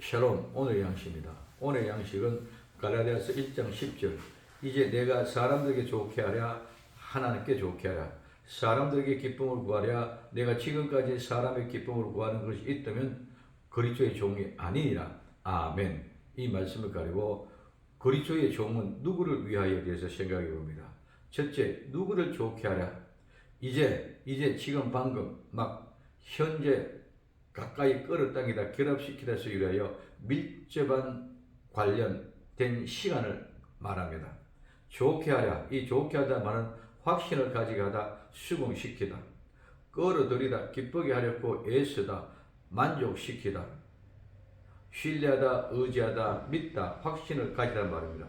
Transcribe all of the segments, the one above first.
샬롬 오늘의 양식입니다. 오늘의 양식은 갈라디아서 1장 10절. 이제 내가 사람들에게 좋게 하랴 하나님께 좋게 하랴. 사람들에게 기쁨을 구하랴 내가 지금까지 사람의 기쁨을 구하는 것이 있다면 그리스도의 종이 아니니라. 아멘. 이 말씀을 가지고 그리스도의 종은 누구를 위하여 대해서 생각해 봅니다. 첫째 누구를 좋게 하랴? 이제 이제 지금 방금 막 현재 가까이 끌어당기다 결합시키다서 위하여 밀접한 관련된 시간을 말합니다. 좋게 하랴 이 좋게 하다 말은 확신을 가지게 하다 수긍시키다 끌어들이다 기쁘게 하려고 애쓰다 만족시키다 신뢰하다 의지하다 믿다 확신을 가지란 말입니다.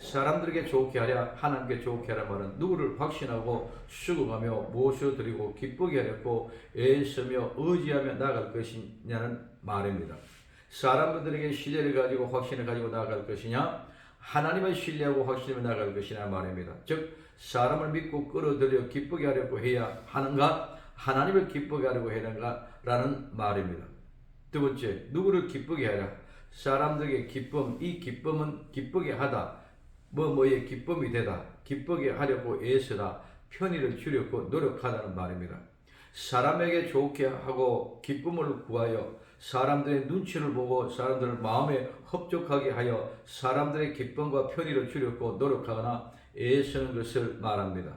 사람들에게 좋게 하랴 하나님께 좋게 하라 말은 누구를 확신하고 수긍하며 모셔드리고 기쁘게 하려고 애쓰며 의지하며 나아갈 것이냐는 말입니다. 사람들에게 신뢰를 가지고 확신을 가지고 나아갈 것이냐 하나님을 신뢰하고 확신하며 나아갈 것이냐 말입니다. 즉 사람을 믿고 끌어들여 기쁘게 하려고 해야 하는가 하나님을 기쁘게 하려고 하는가 라는 말입니다. 두 번째, 누구를 기쁘게 하라. 사람들에게 기쁨, 이 기쁨은 기쁘게 하다. 뭐 뭐의 기쁨이 되다. 기쁘게 하려고 애쓰다. 편의를 주려고 노력하다는 말입니다. 사람에게 좋게 하고 기쁨을 구하여 사람들의 눈치를 보고 사람들을 마음에 흡족하게 하여 사람들의 기쁨과 편의를 주려고 노력하거나 애쓰는 것을 말합니다.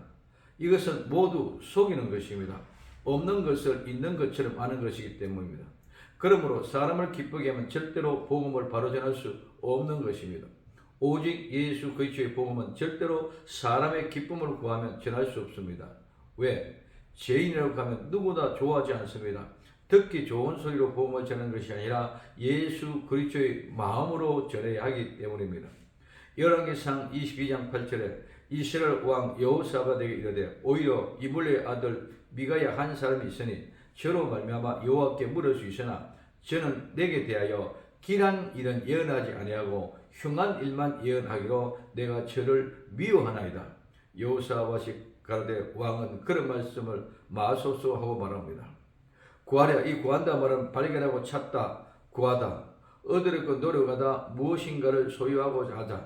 이것은 모두 속이는 것입니다. 없는 것을 있는 것처럼 아는 것이기 때문입니다. 그러므로 사람을 기쁘게 하면 절대로 복음을 바로 전할 수 없는 것입니다. 오직 예수 그리스도의 복음은 절대로 사람의 기쁨을 구하면 전할 수 없습니다. 왜? 죄인이라고 하면 누구나 좋아하지 않습니다. 듣기 좋은 소리로 복음을 전하는 것이 아니라 예수 그리스도의 마음으로 전해야 하기 때문입니다. 열왕기상 22장 8절에 이스라엘 왕 여호사밧에게 이르되 오히려 이블레의 아들 미가야 한 사람이 있으니 저로 말미암아 여호와께 물을 수 있으나 저는 내게 대하여 길한 일은 예언하지 아니하고 흉한 일만 예언하기로 내가 저를 미워하나이다. 여호사밧이 가로되 왕은 그런 말씀을 마소서 하고 말합니다. 구하랴 이 구한다 말은 발견하고 찾다 구하다 얻으려고 노력하다 무엇인가를 소유하고자 하다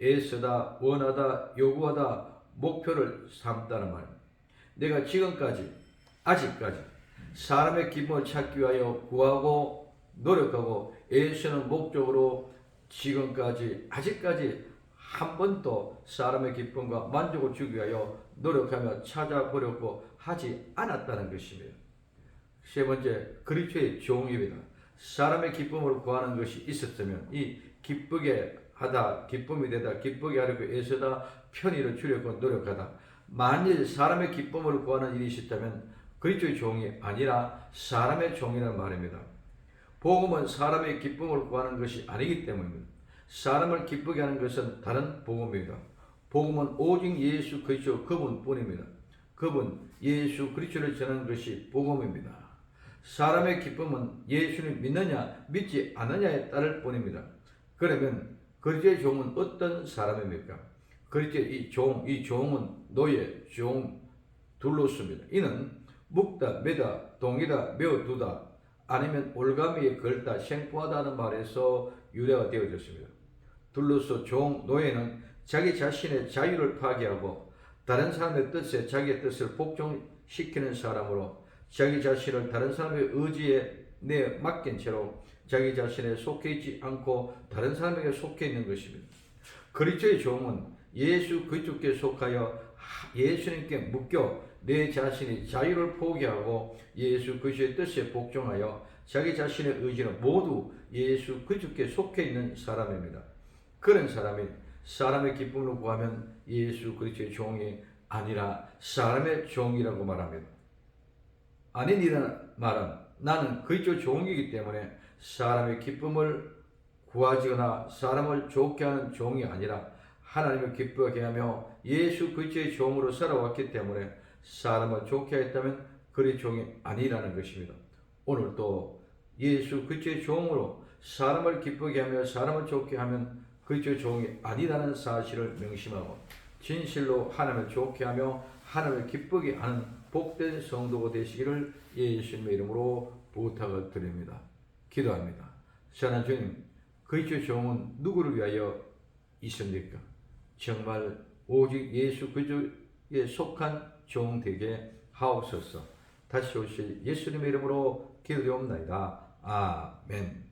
애쓰다 원하다 요구하다 목표를 삼다는 말. 내가 지금까지 아직까지 사람의 기쁨을 찾기 위하여 구하고 노력하고 애쓰는 목적으로 지금까지 아직까지 한 번도 사람의 기쁨과 만족을 주기 위하여 노력하며 찾아보려고 하지 않았다는 것입니다. 세 번째, 그리스도의 종입니다. 사람의 기쁨을 구하는 것이 있었으면 이 기쁘게 하다, 기쁨이 되다, 기쁘게 하려고 애쓰다, 편의를 주려고 노력하다. 만일 사람의 기쁨을 구하는 일이 있었다면 그리스도의 종이 아니라 사람의 종이라는 말입니다. 복음은 사람의 기쁨을 구하는 것이 아니기 때문입니다. 사람을 기쁘게 하는 것은 다른 복음입니다. 복음은 오직 예수 그리스도 그분뿐입니다. 그분 예수 그리스도를 전하는 것이 복음입니다. 사람의 기쁨은 예수를 믿느냐 믿지 않느냐에 따를 뿐입니다. 그러면 그리스도의 종은 어떤 사람입니까? 그리스도의 이 종, 이 종은 노예, 종, 둘로스입니다. 이는 묵다, 매다, 동이다, 메어두다, 아니면 올가미에 걸다, 생포하다는 말에서 유래가 되어졌습니다. 둘로서 종, 노예는 자기 자신의 자유를 파괴하고 다른 사람의 뜻에 자기의 뜻을 복종시키는 사람으로 자기 자신을 다른 사람의 의지에 내 맡긴 채로 자기 자신에 속해 있지 않고 다른 사람에게 속해 있는 것입니다. 그리스도의 종은 예수 그리스도께 속하여 예수님께 묶여 내 자신의 자유를 포기하고 예수 그리스도의 뜻에 복종하여 자기 자신의 의지는 모두 예수 그리스도께 속해 있는 사람입니다. 그런 사람이 사람의 기쁨을 구하면 예수 그리스도의 종이 아니라 사람의 종이라고 말합니다. 아니니라는 말은 나는 그리스도 종이기 때문에 사람의 기쁨을 구하지거나 사람을 좋게 하는 종이 아니라 하나님을 기쁘게 하며 예수 그리스도의 종으로 살아왔기 때문에 사람을 좋게 했다면 그리 종이 아니라는 것입니다. 오늘 또 예수 그리스도의 종으로 사람을 기쁘게 하며 사람을 좋게 하면 그리스도의 종이 아니라는 사실을 명심하고 진실로 하나님을 좋게 하며 하나님을 기쁘게 하는 복된 성도가 되시기를 예수님의 이름으로 부탁을 드립니다. 기도합니다. 선한 주님, 그리스도의 종은 누구를 위하여 있습니까? 정말 오직 예수 그리스도에 속한 종 되게 하옵소서. 다시 오실 예수님의 이름으로 기도되옵나이다. 아멘.